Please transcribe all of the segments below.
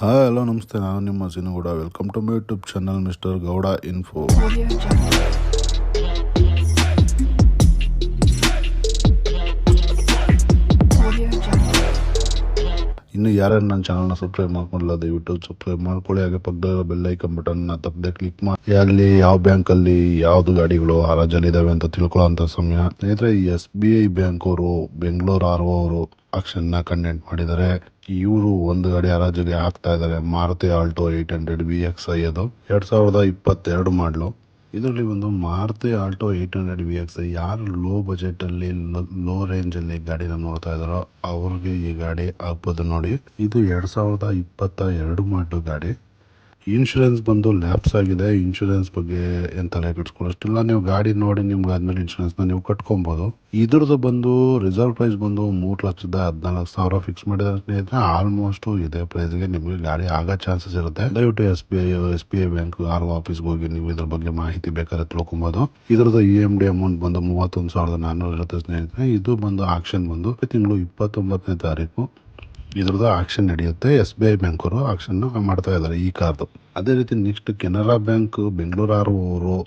Hi hello ನಮಸ್ತೆ. ನಾನು ನಿಮ್ಮ Sinugowda welcome to my YouTube channel mister Gowda info ಇನ್ನು ಯಾರ್ಯಾರು ನನ್ನ ಚಾನಲ್ನ ಸಬ್ಸ್ಕ್ರೈಬ್ ಮಾಡ್ಕೊಂಡಿಲ್ಲ, ದಯವಿಟ್ಟು ಸಬ್ಸ್ಕ್ರೈಬ್ ಮಾಡ್ಕೊಳ್ಳಿ. ಹಾಗೆ ಪಕ್ಕದ ಬೆಲ್ ಐಕನ್ ಬಟನ್ನ ತಪ್ಪದೆ ಕ್ಲಿಕ್ ಮಾಡಿ ಅಲ್ಲಿ ಯಾವ ಬ್ಯಾಂಕಲ್ಲಿ ಯಾವ್ದು ಗಾಡಿಗಳು ಹರಾಜಲ್ಲಿದ್ದಾವೆ ಅಂತ ತಿಳ್ಕೊಳ್ಳೋ ಸಮಯ. ಸ್ನೇಹಿತರೆ ಎಸ್ ಬಿ ಐ ಬ್ಯಾಂಕ್ ಅವರು ಬೆಂಗಳೂರು ಆರ್ ಅವರು ಆಕ್ಷನ್ನ ಕಂಡೆಂಟ್ ಮಾಡಿದ್ದಾರೆ. ಇವರು ಒಂದು ಗಾಡಿ ಹರಾಜಿಗೆ ಹಾಕ್ತಾ ಇದ್ದಾರೆ. Maruti Alto eight hundred B X I ಅದು. ಎರಡ್ ಸಾವಿರದ ಇಪ್ಪತ್ತೆರಡು ಮಾಡಲು ಇದರಲ್ಲಿ ಒಂದು Maruti Alto eight hundred V X ಯಾರು ಲೋ ಬಜೆಟಲ್ಲಿ ಲೋ ರೇಂಜಲ್ಲಿ ಗಾಡಿನ ನೋಡ್ತಾ ಇದ್ದಾರೋ ಅವ್ರಿಗೆ ಈ ಗಾಡಿ ಆಗ್ಬೋದು ನೋಡಿ. ಇದು ಎರಡು ಸಾವಿರದ ಇಪ್ಪತ್ತ ಎರಡು ಮಾಡಲು ಗಾಡಿ. ಇನ್ಶೂರೆನ್ಸ್ ಬಂದು ಲ್ಯಾಪ್ಸ್ ಆಗಿದೆ ಇನ್ಶೂರೆನ್ಸ್ ಬಗ್ಗೆ ಏನು ತಲೆ ಕೆಡಿಸ್ಕೊಳ್ಳೋಷ್ಟಿಲ್ಲ ನೀವು ಗಾಡಿ ನೋಡಿ, ನಿಮ್ಗೆ ಆದಮೇಲೆ ಇನ್ಶೂರೆನ್ಸ್ನ ನೀವು ಕಟ್ಕೊಬೋದು. ಇದ್ರದ್ದು ಬಂದು ರಿಸರ್ವ್ ಪ್ರೈಸ್ ಬಂದು ಮೂರು ಲಕ್ಷದ ಹದಿನಾಲ್ಕು ಸಾವಿರ ಫಿಕ್ಸ್ ಮಾಡಿದ ಸ್ನೇಹಿತರೆ. ಆಲ್ಮೋಸ್ಟ್ ಇದೇ ಪ್ರೈಸ್ಗೆ ನಿಮಗೆ ಗಾಡಿ ಆಗೋ ಚಾನ್ಸಸ್ ಇರುತ್ತೆ. ದಯವಿಟ್ಟು S B I S B I bank R ಆಫೀಸ್ಗೆ ಹೋಗಿ ನೀವು ಇದ್ರ ಬಗ್ಗೆ ಮಾಹಿತಿ ಬೇಕಾದ್ರೆ ತಿಳ್ಕೊಬೋದು. ಇದ್ರದ್ದು ಇ ಎಂ ಡಿ ಅಮೌಂಟ್ ಬಂದು ಮೂವತ್ತೊಂದು ಸಾವಿರದ ನಾನ್ನೂರು ಇರುತ್ತೆ ಸ್ನೇಹಿತರೆ. ಇದು ಬಂದು ಆಕ್ಷನ್ ಬಂದು ತಿಂಗಳು ಇಪ್ಪತ್ತೊಂಬತ್ತನೇ ತಾರೀಕು. ಇದ್ರದ್ದು ಆಕ್ಷನ್ ನಡೆಯುತ್ತೆ. ಎಸ್ ಬಿ ಐ ಬ್ಯಾಂಕ್ ಅವರು ಆಕ್ಷನ್ ಮಾಡ್ತಾ ಇದ್ದಾರೆ ಈ ಕಾರ್ದು. ಅದೇ ರೀತಿ ನೆಕ್ಸ್ಟ್ ಕೆನರಾ ಬ್ಯಾಂಕ್, ಬೆಂಗಳೂರು ಅವರು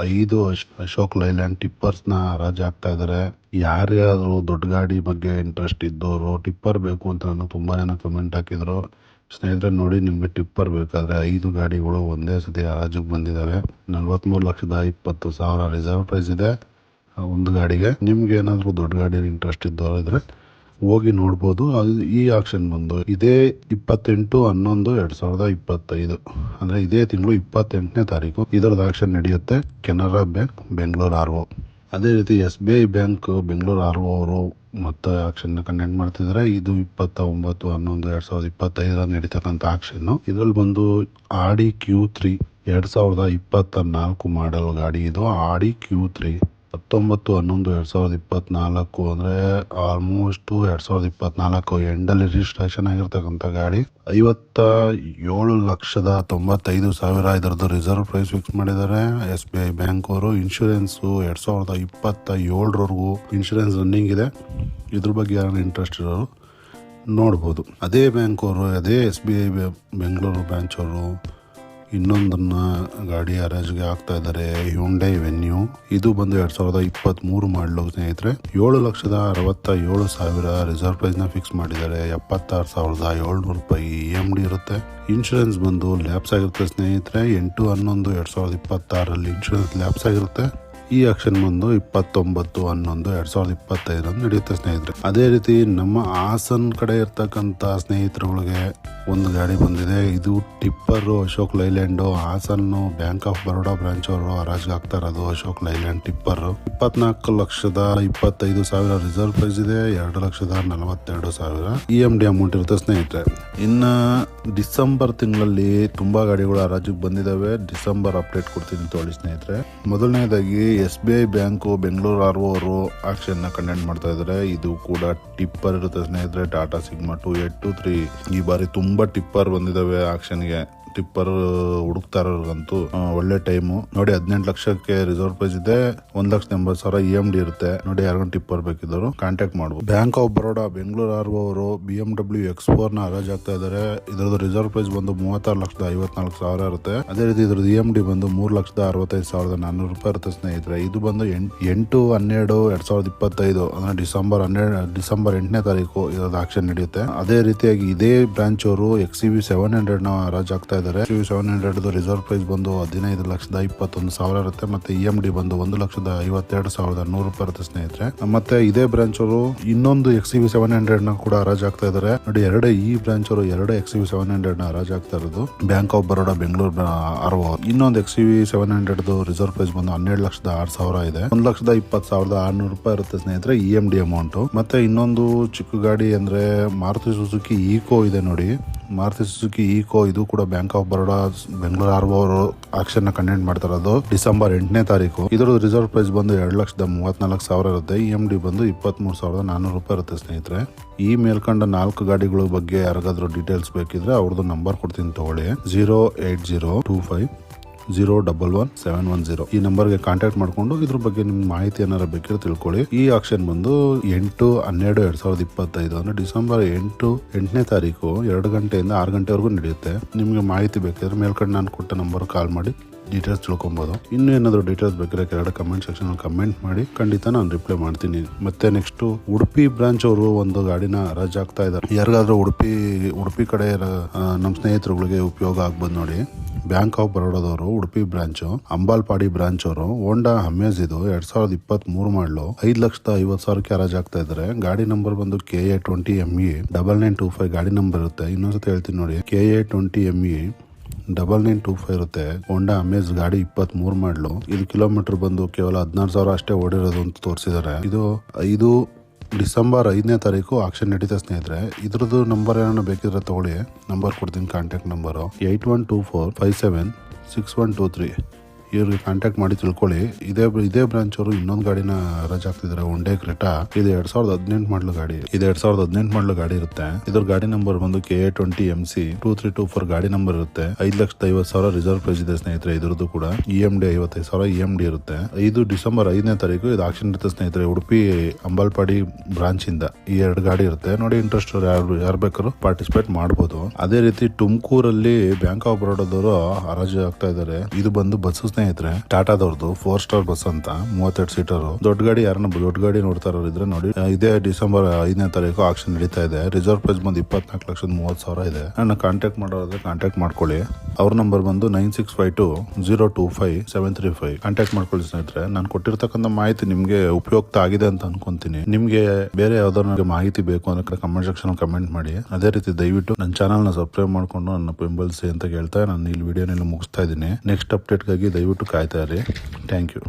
ಐದು ಅಶ್- ಅಶೋಕ್ ಲೈಲ್ಯಾಂಡ್ ಟಿಪ್ಪರ್ಸ್ನ ಹರಾಜು ಹಾಕ್ತಾ ಇದ್ದಾರೆ. ಯಾರ್ಯಾರು ದೊಡ್ಡ ಗಾಡಿ ಬಗ್ಗೆ ಇಂಟ್ರೆಸ್ಟ್ ಇದ್ದವರು ಟಿಪ್ಪರ್ ಬೇಕು ಅಂತ ನಾನು ತುಂಬಾ ಜನ ಕಮೆಂಟ್ ಹಾಕಿದ್ರು. ಸ್ನೇಹಿತರೆ, ನೋಡಿ ನಿಮಗೆ ಟಿಪ್ಪರ್ ಬೇಕಾದ್ರೆ ಐದು ಗಾಡಿಗಳು ಒಂದೇ ಸತಿ ಹರಾಜಿಗೆ ಬಂದಿದ್ದಾವೆ ನಲ್ವತ್ಮೂರು ಲಕ್ಷದ ಇಪ್ಪತ್ತು ಸಾವಿರ ರಿಸರ್ವ್ ಪ್ರೈಸ್ ಇದೆ. ಒಂದು ಗಾಡಿಗೆ ನಿಮ್ಗೆ ಏನಾದರೂ ದೊಡ್ಡ ಗಾಡಿಯಲ್ಲಿ ಇಂಟ್ರೆಸ್ಟ್ ಇದ್ದವರು ಇದ್ರೆ ಹೋಗಿ ನೋಡ್ಬೋದು. ಅದು ಈ ಆಕ್ಷನ್ ಬಂದು ಇದೇ ಇಪ್ಪತ್ತೆಂಟು, ಹನ್ನೊಂದು, ಎರಡ್ ಸಾವಿರದ ಇಪ್ಪತ್ತೈದು. ಅಂದ್ರೆ ಇದೇ ತಿಂಗಳು ಇಪ್ಪತ್ತೆಂಟನೇ ತಾರೀಕು ಇದರದ ಆಕ್ಷನ್ ನಡೆಯುತ್ತೆ. Canara bank, Bengaluru R O. ಅದೇ ರೀತಿ S B I bank, Bengaluru R O ಅವರು ಮತ್ತೆ ಆಕ್ಷನ್ ಕಂಡಕ್ಟ್ ಮಾಡ್ತಿದ್ದಾರೆ. ಇದು ಇಪ್ಪತ್ತ ಒಂಬತ್ತು ಹನ್ನೊಂದು, ಎರಡ್ ಸಾವಿರದ ಇಪ್ಪತ್ತೈದರ ನಡೀತಕ್ಕಂಥ ಆಕ್ಷನ್ ಇದ್ರಲ್ಲಿ ಬಂದು ಆಡಿ ಕ್ಯೂ ತ್ರೀ, ಎರಡ್ ಸಾವಿರದ ಇಪ್ಪತ್ತ ನಾಲ್ಕು ಮಾಡೆಲ್ ಗಾಡಿ ಇದು. ಆಡಿ ಕ್ಯೂ ತ್ರೀ ಹತ್ತೊಂಬತ್ತು, ಹನ್ನೊಂದು, ಎರಡು ಸಾವಿರದ ಇಪ್ಪತ್ನಾಲ್ಕು ಅಂದರೆ ಆಲ್ಮೋಸ್ಟು ಎರಡು ಸಾವಿರದ ಇಪ್ಪತ್ನಾಲ್ಕು ಎಂಡಲ್ಲಿ ರಿಜಿಸ್ಟ್ರೇಷನ್ ಆಗಿರ್ತಕ್ಕಂಥ ಗಾಡಿ. ಐವತ್ತ ಏಳು ಲಕ್ಷದ ತೊಂಬತ್ತೈದು ಸಾವಿರ ಇದರದ್ದು ರಿಸರ್ವ್ ಪ್ರೈಸ್ ಫಿಕ್ಸ್ ಮಾಡಿದ್ದಾರೆ. ಎಸ್ ಬಿ ಐ ಬ್ಯಾಂಕ್ ಅವರು ಇನ್ಶೂರೆನ್ಸು ಎರಡು ಸಾವಿರದ ಇಪ್ಪತ್ತ ಏಳರವರೆಗೂ ಇನ್ಶೂರೆನ್ಸ್ ರನ್ನಿಂಗ್ ಇದೆ. ಇದ್ರ ಬಗ್ಗೆ ಯಾರು ಇಂಟ್ರೆಸ್ಟ್ ಇರೋರು ನೋಡ್ಬೋದು. ಅದೇ ಬ್ಯಾಂಕ್ ಅವರು, ಅದೇ S B I Bengaluru branch ಅವರು ಇನ್ನೊಂದನ್ನ ಗಾಡಿ ಹರಾಜಿಗೆ ಹಾಕ್ತಾ ಇದ್ದಾರೆ ಹ್ಯುಂಡೈ ವೆನ್ಯೂ ಇದು ಬಂದು ಎರಡು ಸಾವಿರದ ಇಪ್ಪತ್ತ್ ಮೂರು ಮಾಡಲು ಸ್ನೇಹಿತರೆ, ಏಳು ಲಕ್ಷದ ಅರವತ್ತ ಏಳು ಸಾವಿರ ರಿಸರ್ವ್ ಪ್ರೈಸ್ನ ಫಿಕ್ಸ್ ಮಾಡಿದ್ದಾರೆ. ಎಪ್ಪತ್ತಾರು ಸಾವಿರದ ಏಳ್ನೂರು ರೂಪಾಯಿ ಇ ಎಂ ಡಿ ಇರುತ್ತೆ. ಇನ್ಶೂರೆನ್ಸ್ ಬಂದು ಲ್ಯಾಪ್ಸ್ ಆಗಿರುತ್ತೆ ಸ್ನೇಹಿತರೆ. ಎಂಟು ಹನ್ನೊಂದು ಎರಡು ಸಾವಿರದ ಇಪ್ಪತ್ತಾರಲ್ಲಿ ಇನ್ಶೂರೆನ್ಸ್ ಲ್ಯಾಪ್ಸ್ ಆಗಿರುತ್ತೆ. ಈ ಆಕ್ಷನ್ ಬಂದು ಇಪ್ಪತ್ತೊಂಬತ್ತು, ಹನ್ನೊಂದು, ಎರಡ್ ಸಾವಿರದ ಇಪ್ಪತ್ತೈದರಂದು ನಡೆಯುತ್ತೆ ಸ್ನೇಹಿತರೆ. ಅದೇ ರೀತಿ ನಮ್ಮ ಹಾಸನ್ ಕಡೆ ಇರ್ತಕ್ಕಂಥ ಸ್ನೇಹಿತರುಗಳಿಗೆ ಒಂದು ಗಾಡಿ ಬಂದಿದೆ. ಇದು tipper Ashok Leyland. Hassan bank of Baroda branch ಅವರು ಹರಾಜ್ಗೆ ಹಾಕ್ತಾ ಇರೋದು ಅಶೋಕ್ ಲೈಲ್ಯಾಂಡ್ ಟಿಪ್ಪರ್. ಇಪ್ಪತ್ನಾಲ್ಕು ಲಕ್ಷದ ಇಪ್ಪತ್ತೈದು ಸಾವಿರ ರಿಸರ್ವ್ ಪ್ರೈಸ್ ಇದೆ. ಎರಡು ಲಕ್ಷದ ನಲವತ್ತೆರಡು ಸಾವಿರ ಇ ಎಂ ಡಿ ಅಮೌಂಟ್ ಇರುತ್ತೆ ಸ್ನೇಹಿತರೆ. ಇನ್ನ ಡಿಸೆಂಬರ್ ತಿಂಗಳಲ್ಲಿ ತುಂಬಾ ಗಾಡಿಗಳು ಹರಾಜಿಗೆ ಬಂದಿದಾವೆ. ಡಿಸೆಂಬರ್ ಅಪ್ಡೇಟ್ ಕೊಡ್ತೀನಿ ತೋಳಿ ಸ್ನೇಹಿತರೆ. ಮೊದಲನೇದಾಗಿ S B I bank Bengaluru R ಅವರು ಆಕ್ಷನ್ನ ಕಂಡಕ್ಟ್ ಮಾಡ್ತಾ ಇದ್ದಾರೆ. ಇದು ಕೂಡ ಟಿಪ್ಪರ್ ಇರುತ್ತೆ ಸ್ನೇಹಿತರೆ. Tata Sigma two eight two three. ಈ ಬಾರಿ ತುಂಬಾ ಟಿಪ್ಪರ್ ಬಂದಿದ್ದಾವೆ ಆಕ್ಷನ್ಗೆ. ಟಿಪ್ಪರ್ ಹುಡುಕ್ತಾ ಇರೋರ್ಗಂತೂ ಒಳ್ಳೆ ಟೈಮು. ನೋಡಿ, ಹದಿನೆಂಟು ಲಕ್ಷಕ್ಕೆ ರಿಸರ್ವ್ ಪ್ರೈಸ್ ಇದೆ. ಒಂದ್ ಲಕ್ಷದ ಎಂಬತ್ತು ಸಾವಿರ ಇ ಎಂ ಡಿ ಇರುತ್ತೆ. ನೋಡಿ ಯಾರಿಗೊಂದು ಟಿಪ್ಪರ್ ಬೇಕಿದ್ರು ಕಾಂಟ್ಯಾಕ್ಟ್ ಮಾಡಬಹುದು bank of Baroda Bengaluru R ಅವರು ಬಿ ಎಂ ಡಬ್ಲ್ಯೂ ಎಕ್ಸ್ ಫೋರ್ನ ಹರಾಜ್ ಆಗ್ತಾ ಇದ್ದಾರೆ ಇದ್ರದ್ದು ರಿಸರ್ವ್ ಪ್ರೈಸ್ ಬಂದು ಮೂವತ್ತಾರು ಲಕ್ಷದ ಐವತ್ನಾಲ್ಕು ಸಾವಿರ ಇರುತ್ತೆ. ಅದೇ ರೀತಿ ಇದ್ರದ್ದು ಇ ಎಂ ಡಿ ಬಂದು ಮೂರು ಲಕ್ಷದ ಅರವತ್ತೈದು ಸಾವಿರದ ನಾನ್ನೂರು ರೂಪಾಯಿ ಇರುತ್ತೆ ಸ್ನೇಹಿತರೆ. ಇದು ಬಂದು ಎಂಟ್- ಹನ್ನೆರಡು, ಎರಡ್ ಸಾವಿರದ ಇಪ್ಪತ್ತೈದು, ಅಂದ್ರೆ ಡಿಸೆಂಬರ್ ಹನ್ನೆರಡು, ಡಿಸೆಂಬರ್ ಎಂಟನೇ ತಾರೀಕು ಇದ್ರದ್ದು ಆಕ್ಷನ್ ನಡೆಯುತ್ತೆ. ಅದೇ ರೀತಿಯಾಗಿ ಇದೇ ಬ್ರಾಂಚ್ ಅವರು ಎಕ್ಸ್ ಬಿ ಸೆವೆನ್ ಹಂಡ್ರೆಡ್ನ ಹರಾಜ್ ಇದ್ದಾರೆ. ಸೆವೆನ್ ಹಂಡ್ರೆಡ್ ರಿಸರ್ವ್ ಪ್ರೈಸ್ ಬಂದು ಹದಿನೈದು ಲಕ್ಷದ ಇಪ್ಪತ್ತೊಂದು ಸಾವಿರ ಇರುತ್ತೆ. ಮತ್ತೆ ಇ ಎಂ ಡಿ ಬಂದು ಒಂದು ಲಕ್ಷದ ಐವತ್ತೆರಡು ಸಾವಿರದ ನೂರು ರೂಪಾಯಿ ಇರುತ್ತೆ ಸ್ನೇಹಿತರೆ. ಮತ್ತೆ ಇದೇ ಬ್ರಾಂಚ್ ಅವರು ಇನ್ನೊಂದು ಎಕ್ಸ್ ವಿ ಸೆವೆನ್ ಹಂಡ್ರೆಡ್ನ ಕೂಡ ಹರಾಜ್ ಆಗ್ತಾ ಇದ್ದಾರೆ. ನೋಡಿ, ಎರಡೇ ಈ ಬ್ರಾಂಚ್ ಅವರು ಎರಡು ಎಕ್ಸ್ ವಿ ಸೆವೆನ್ ಹಂಡ್ರೆಡ್ನ ಹರಾಜ್ ಆಗ್ತಾ ಇರೋದು. ಬ್ಯಾಂಕ್ ಆಫ್ ಬರೋಡಾ ಬೆಂಗಳೂರು ಅರವ ಇನ್ನೊಂದು X V seven hundred reserve price ಬಂದು ಹನ್ನೆರಡು ಲಕ್ಷದ ಆರು ಸಾವಿರ ಇದೆ. ಒಂದ್ ಲಕ್ಷದ ಇಪ್ಪತ್ತು ಸಾವಿರದ ಆರ್ನೂರು ರೂಪಾಯಿ ಇರುತ್ತೆ ಸ್ನೇಹಿತರೆ ಇ ಎಂ ಡಿ ಅಮೌಂಟ್ ಮತ್ತೆ ಇನ್ನೊಂದು ಚಿಕ್ಕ ಗಾಡಿ ಅಂದ್ರೆ ಮಾರುತಿ ಸುಜುಕಿ ಈಕೋ ಇದೆ ನೋಡಿ. ಮಾರುತಿ ಸುಜುಕಿ, ಈಕೋ, ಇದು ಕೂಡ bank of Baroda Bengaluru R ಅವರು ಆಕ್ಷನ್ನ ಕಂಡೆಂಟ್ ಮಾಡ್ತಾ ಇರೋದು ಡಿಸೆಂಬರ್ ಎಂಟನೇ ತಾರೀಕು. ಇದರ ರಿಸರ್ವ್ ಪ್ರೈಸ್ ಬಂದು ಎರಡು ಲಕ್ಷದ ಮೂವತ್ನಾಲ್ಕು ಸಾವಿರ ಇರುತ್ತೆ. ಇ ಎಂ ಡಿ ಬಂದು ಇಪ್ಪತ್ಮೂರು ಸಾವಿರದ ನಾನ್ನೂರು ರೂಪಾಯಿ ಇರುತ್ತೆ ಸ್ನೇಹಿತರೆ. ಈ ಮೇಲ್ಕಂಡ ನಾಲ್ಕು ಗಾಡಿಗಳ ಬಗ್ಗೆ ಯಾರಿಗಾದ್ರೂ ಡೀಟೇಲ್ಸ್ ಬೇಕಿದ್ರೆ ಅವ್ರದ್ದು ನಂಬರ್ ಕೊಡ್ತೀನಿ ತಗೊಳ್ಳಿ. Zero eight zero two five zero double one seven one zero ಈ ನಂಬರ್ಗೆ ಕಾಂಟ್ಯಾಕ್ಟ್ ಮಾಡ್ಕೊಂಡು ಇದ್ರ ಬಗ್ಗೆ ನಿಮ್ಗೆ ಮಾಹಿತಿ ಏನಾರ ಬೇಕಿದ್ರೆ ತಿಳ್ಕೊಳ್ಳಿ. ಈ ಆಕ್ಷನ್ ಬಂದು ಎಂಟು, ಹನ್ನೆರಡು, ಎರಡ್ ಸಾವಿರದ ಇಪ್ಪತ್ತೈದು ಅಂದ್ರೆ ಡಿಸೆಂಬರ್ ಎಂಟು, ಎಂಟನೇ ತಾರೀಕು ಎರಡು ಗಂಟೆಯಿಂದ ಆರು ಗಂಟೆವರೆಗೂ ನಡೆಯುತ್ತೆ. ನಿಮ್ಗೆ ಮಾಹಿತಿ ಬೇಕಿದ್ರೆ ಮೇಲ್ಕಡೆ ನಾನು ಕೊಟ್ಟ ನಂಬರ್ ಕಾಲ್ ಮಾಡಿ ಡೀಟೇಲ್ಸ್ ತಿಳ್ಕೊಬೋದು. ಇನ್ನೂ ಏನಾದರೂ ಡೀಟೇಲ್ಸ್ ಬೇಕಿದ್ರೆ ಕೆಳಗಡೆ ಕಮೆಂಟ್ ಸೆಕ್ಷನ್ ಕಮೆಂಟ್ ಮಾಡಿ. ಖಂಡಿತ ನಾನು ರಿಪ್ಲೈ ಮಾಡ್ತೀನಿ. ಮತ್ತೆ ನೆಕ್ಸ್ಟ್ ಉಡುಪಿ ಬ್ರಾಂಚ್ ಅವರು ಒಂದು ಗಾಡಿನ ರಜಾಗ್ತಾ ಆಗ್ತಾ ಇದ್ದಾರೆ. ಯಾರಿಗಾದ್ರೂ ಉಡುಪಿ ಉಡುಪಿ ಕಡೆ ನಮ್ಮ ಸ್ನೇಹಿತರುಗಳಿಗೆ ಉಪಯೋಗ ಆಗ್ಬೋದು ನೋಡಿ. ಬ್ಯಾಂಕ್ ಆಫ್ ಬರೋಡಾದವರು, ಉಡುಪಿ ಬ್ರಾಂಚ್, ಅಂಬಾಲ್ಪಾಡಿ ಬ್ರಾಂಚ್ ಅವರು ಹೋಂಡಾ ಅಮೇಜ್ ಇದು ಎರಡ್ ಸಾವಿರದ ಇಪ್ಪತ್ತ್ ಮೂರು ಮಾಡಲು. ಐದ್ ಲಕ್ಷದ ಐವತ್ ಸಾವಿರಕ್ಕೆ ಹರಾಜ್ ಆಗ್ತಾ ಇದ್ದಾರೆ. ಗಾಡಿ ನಂಬರ್ ಬಂದು K A twenty M E. Double nine two five ಗಾಡಿ ನಂಬರ್ ಇರುತ್ತೆ. ಇನ್ನೊಂದ್ಸತಿ ಹೇಳ್ತೀನಿ ನೋಡಿ. K A twenty M E, double nine two five ಇರುತ್ತೆ. ಹೋಂಡಾ ಅಮೇಜ್ ಗಾಡಿ ಇಪ್ಪತ್ತ್ ಮೂರು ಮಾಡಲು. ಇದು ಕಿಲೋಮೀಟರ್ ಬಂದು ಕೇವಲ ಹದಿನಾರು ಸಾವಿರ ಅಷ್ಟೇ ಓಡಿರೋದು ಅಂತ ತೋರಿಸಿದ್ದಾರೆ. ಇದು ಐದು ಡಿಸೆಂಬರ್ ಐದನೇ ತಾರೀಕು ಆಕ್ಷನ್ ನಡೀತಾ ಸ್ನೇಹಿತರೆ, ಇದ್ರದ್ದು ನಂಬರ್ ಏನಾರು ಬೇಕಿದ್ರೆ ತಗೊಳ್ಳಿ. ನಂಬರ್ ಕೊಡ್ತೀನಿ contact number eight one two four five seven six one two three ಇವ್ರಿಗೆ ಕಾಂಟ್ಯಾಕ್ಟ್ ಮಾಡಿ ತಿಳ್ಕೊಳ್ಳಿ. ಇದೇ ಇದೇ ಬ್ರಾಂಚ್ ಅವರು ಇನ್ನೊಂದು ಗಾಡಿನ ರಜಾ ಒನ್ ಒಂಡೇ ಕ್ರೆಟಾ. ಇದು ಎರಡ್ ಸಾವಿರದ ಹದಿನೆಂಟು ಮಾಡಲು ಗಾಡಿ. ಇದು ಎರಡ್ ಸಾವಿರದ ಹದಿನೆಂಟು ಮಾಡಲು ಗಾಡಿ ಇರುತ್ತೆ. ಇದ್ರ ಗಾಡಿ ನಂಬರ್ ಬಂದು K A twenty M C two three two four ಗಾಡಿ ನಂಬರ್ ಇರುತ್ತೆ. ಐದು ಲಕ್ಷದ ಐವತ್ತು ಸಾವಿರ ರಿಸರ್ವ್ ಪ್ರೈಸ್ ಇದೆ ಸ್ನೇಹಿತರೆ, ಇದ್ರದ್ದು ಕೂಡ. ಇ ಎಂ ಡಿ ಐವತ್ತೈದು ಸಾವಿರ ಇ ಎಂ ಡಿ ಇರುತ್ತೆ. ಐದು ಡಿಸೆಂಬರ್ ಐದನೇ ತಾರೀಕು ಇದು ಆಕ್ಷನ್ ಇರುತ್ತೆ ಸ್ನೇಹಿತರೆ, ಉಡುಪಿ, ಅಂಬಲ್ಪಾಡಿ ಬ್ರಾಂಚ್ ಇಂದ ಈ ಎರಡು ಗಾಡಿ ಇರುತ್ತೆ. ನೋಡಿ ಇಂಟ್ರೆಸ್ಟ್ ಯಾರು ಯಾರು ಬೇಕಾದ್ರು ಪಾರ್ಟಿಸಿಪೇಟ್ ಮಾಡಬಹುದು ಅದೇ ರೀತಿ ತುಮಕೂರಲ್ಲಿ ಬ್ಯಾಂಕ್ ಆಫ್ ಬರೋಡದವರು ಹರಾಜು ಆಗ್ತಾ ಇದ್ದಾರೆ ಇದು ಬಂದು ಬಸ್ ಸ್ನೇಹಿತರೆ ಟಾಟಾದವ್ರದ್ದು ಫೋರ್ ಸ್ಟಾರ್ ಬಸ್ ಅಂತ ಮೂವತ್ತೆರಡು ಸೀಟರ್ ದೊಡ್ಡ ಗಾಡಿ ಯಾರನ್ನ ದೊಡ್ಡ ಗಾಡಿ ನೋಡ್ತಾ ಇದ್ರೆ ನೋಡಿ ಇದೇ ಡಿಸೆಂಬರ್ ಐದನೇ ತಾರೀಕು ಆಕ್ಷನ್ ನಡೀತಾ ಇದೆ. ರಿಸರ್ವ್ ಪ್ರೈಸ್ ಬಂದು ಇಪ್ಪತ್ನಾಲ್ಕು ಲಕ್ಷದ ಮೂವತ್ತು ಸಾವಿರ ಇದೆ. ನನ್ನ ಕಾಂಟ್ಯಾಕ್ಟ್ ಮಾಡೋದ್ರೆ ಕಾಂಟ್ಯಾಕ್ಟ್ ಮಾಡ್ಕೊಳ್ಳಿ. ಅವ್ರ ನಂಬರ್ ಬಂದು nine six five two zero two five seven three five contact ಮಾಡ್ಕೊಳ್ಳಿ ಸ್ನೇಹಿತರೆ. ನಾನು ಕೊಟ್ಟಿರ್ತಕ್ಕಂಥ ಮಾಹಿತಿ ನಿಮಗೆ ಉಪಯುಕ್ತ ಆಗಿದೆ ಅಂತ ಅನ್ಕೊಂತೀನಿ. ನಿಮಗೆ ಬೇರೆ ಯಾವ್ದಾದ್ರು ಮಾಹಿತಿ ಬೇಕು ಅಂದ್ರೆ ಕಮೆಂಟ್ ಸೆಕ್ಷನ್ ಕಮೆಂಟ್ ಮಾಡಿ. ಅದೇ ರೀತಿ ದಯವಿಟ್ಟು ನನ್ನ ಚಾನಲ್ನ ಸಬ್ಸ್ಕ್ರೈಬ್ ಮಾಡ್ಕೊಂಡು ನನ್ನ ಬೆಂಬಲಿಸಿ ಅಂತ ಹೇಳ್ತಾ ನಾನು ಇಲ್ಲಿ ವಿಡಿಯೋನೆಲ್ಲ ಮುಗಿಸ್ತಾ ಇದ್ದೀನಿ. ನೆಕ್ಸ್ಟ್ ಅಪ್ಡೇಟ್ಗಾಗಿ ದಯವಿಟ್ಟು ಕಾಯ್ತಾ ಇರಿ ಥ್ಯಾಂಕ್ ಯು